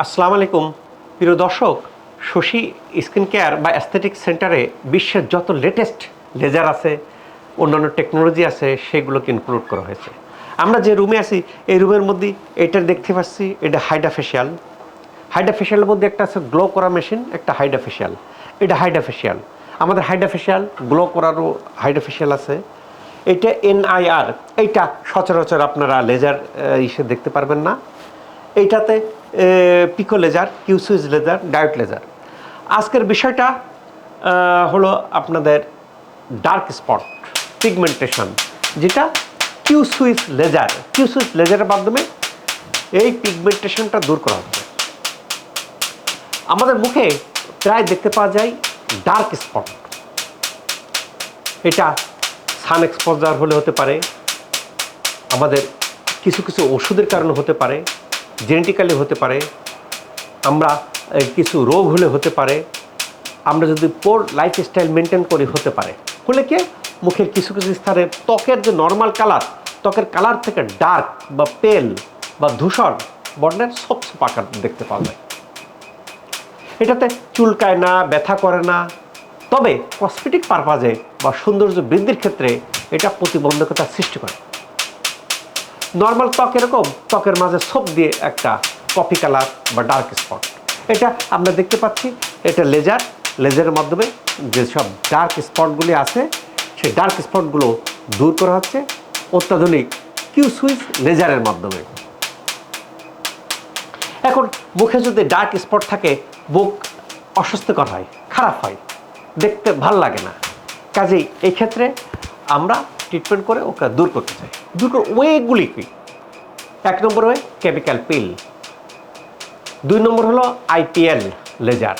আসসালামু আলাইকুম। প্রিয় দর্শক, শশী স্কিন কেয়ার বা অ্যাস্থেটিক সেন্টারে বিশ্বের যত লেটেস্ট লেজার আছে, অন্যান্য টেকনোলজি আছে, সেগুলোকে ইনক্লুড করা হয়েছে। আমরা যে রুমে আছি, এই রুমের মধ্যে এটা দেখতে পাচ্ছি, এটা হাইডা ফেশিয়াল হাইডা ফেশিয়ালের মধ্যে একটা আছে গ্লো করা মেশিন একটা হাইডা ফেশিয়াল এটা হাইডা ফেশিয়াল আমাদের হাইডা ফেশিয়াল গ্লো করারও হাইডা ফেশিয়াল আছে। এটা এনআইআর এইটা সচরাচর আপনারা লেজার ইসে দেখতে পারবেন না। এইটাতে pico laser Q switch laser diode laser আজকের বিষয়টা হলো আপনাদের ডার্ক স্পট পিগমেন্টেশন যেটা কিউসুইজ লেজার কিউসুইজ লেজারের মাধ্যমে এই পিগমেন্টেশনটা দূর করা হচ্ছে। আমাদের মুখে প্রায় দেখতে পাওয়া যায় ডার্ক স্পট এটা সান এক্সপোজার হলে হতে পারে, আমাদের কিছু কিছু ওষুধের কারণে হতে পারে জেনেটিক্যালি হতে পারে, আমরা কিছু রোগ হলে হতে পারে, আমরা যদি পোর লাইফস্টাইল মেনটেন করি হতে পারে। হলে কি? মুখের কিছু কিছু স্থানে ত্বকের যে নর্মাল কালার ত্বকের কালার থেকে ডার্ক বা পেল বা ধূসর বর্ণের সব পাকার দেখতে পাওয়া যায়। এটাতে চুলকায় না, ব্যথা করে না। তবে কসমেটিক পারপাজে বা সৌন্দর্য বৃদ্ধির ক্ষেত্রে এটা প্রতিবন্ধকতা সৃষ্টি করে। নর্মাল ত্বক এরকম? ত্বকের মাঝে ছোপ দিয়ে একটা কফি কালার বা ডার্ক স্পট এটা আমরা দেখতে পাচ্ছি, এটা লেজার লেজারের মাধ্যমে যেসব ডার্ক স্পটগুলি আছে, সেই ডার্ক স্পটগুলো দূর করা হচ্ছে অত্যাধুনিক কিউ সুইচ লেজারের মাধ্যমে। এখন মুখে যদি ডার্ক স্পট থাকে বুক অস্বস্তিকর হয়, খারাপ হয়, দেখতে ভালো লাগে না। কাজেই এই ক্ষেত্রে আমরা ট্রিটমেন্ট করে ওকে দূর করতে চাই। দূর করে ওয়েগুলি কি? এক নম্বর ওয়ে কেমিক্যাল পিল দুই নম্বর হলো আইপিএল লেজার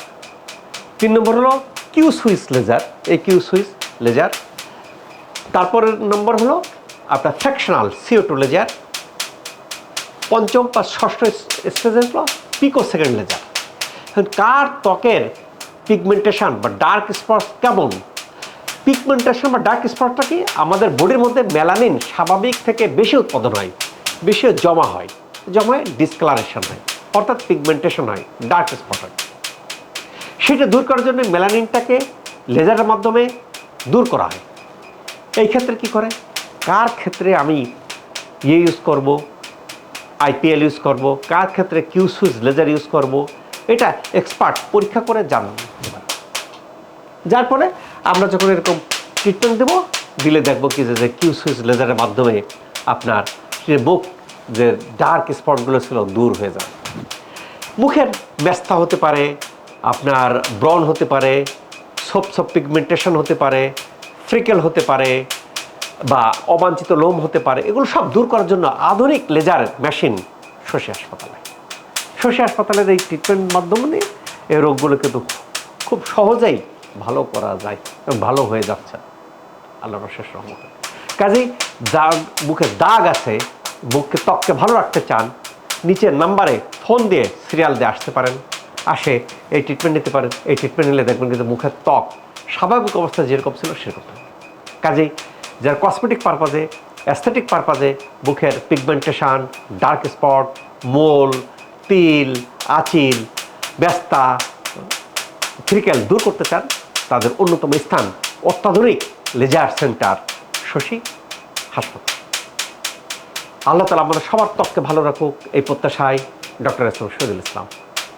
তিন নম্বর হলো কিউ সুইচ লেজার এই কিউ সুইচ লেজার তারপরের নম্বর হলো আপনার ফ্র্যাকশনাল সিও টু লেজার পঞ্চম বা ষষ্ঠ স্টেজে হলো পিকো সেকেন্ড লেজার কার ত্বকের পিগমেন্টেশন বা ডার্ক স্পট কেমন? পিগমেন্টেশন বা ডার্ক স্পটটা কি? আমাদের বডির মধ্যে মেলানিন স্বাভাবিক থেকে বেশি উৎপাদন হয়, বেশি জমা হয় জমা হয় ডিসকালারেশন হয়, অর্থাৎ পিগমেন্টেশন হয় ডার্ক স্পট হয়। সেটা দূর করার জন্য মেলানিনটাকে লেজারের মাধ্যমে দূর করা হয়। এই ক্ষেত্রে কি করে? কার ক্ষেত্রে আমি ইয়ে ইউজ করব? আইপিএল ইউজ করব? কার ক্ষেত্রে কিউ সুইচ লেজার ইউজ করব? এটা এক্সপার্ট পরীক্ষা করে জানুন যার ফলে আমরা যখন এরকম ট্রিটমেন্ট দেবো, দিলে দেখব কি যে কিউ সুইচ লেজারের মাধ্যমে আপনার যে বুক, যে ডার্ক স্পটগুলো ছিল, দূর হয়ে যাবে মুখের ব্যস্তা হতে পারে, আপনার ব্রন হতে পারে সব সব পিগমেন্টেশন হতে পারে ফ্রিকেল হতে পারে, বা অবাঞ্ছিত লোম হতে পারে, এগুলো সব দূর করার জন্য আধুনিক লেজার মেশিন শশী হাসপাতালে। শশী হাসপাতালের এই ট্রিটমেন্ট মাধ্যমে এই রোগগুলো কিন্তু খুব সহজেই ভালো করা যায় এবং ভালো হয়ে যাচ্ছে। আল্লাহর শেষ রহমতে। কাজেই যা মুখে দাগ আছে মুখকে ত্বককে ভালো রাখতে চান নিচের নাম্বারে ফোন দিয়ে সিরিয়াল দিয়ে আসতে পারেন, আসে, এই ট্রিটমেন্ট নিতে পারেন, এই ট্রিটমেন্ট নিলে দেখবেন কিন্তু মুখের ত্বক স্বাভাবিক অবস্থা যেরকম ছিল সেরকম। কাজেই যার কসমেটিক পারপাজে অ্যাস্থেটিক পারপাজে মুখের পিগমেন্টেশন ডার্ক স্পট মোল, তিল, আচিল, ব্যস্তা ফ্রিকেল দূর করতে চান তাদের অন্যতম স্থান অত্যাধুনিক লেজার সেন্টার, শশী হাসপাতাল। আল্লাহ তালা আমাদের সবার ত্বককে ভালো রাখুক, এই প্রত্যাশায় ডক্টর এস শহীদুল ইসলাম।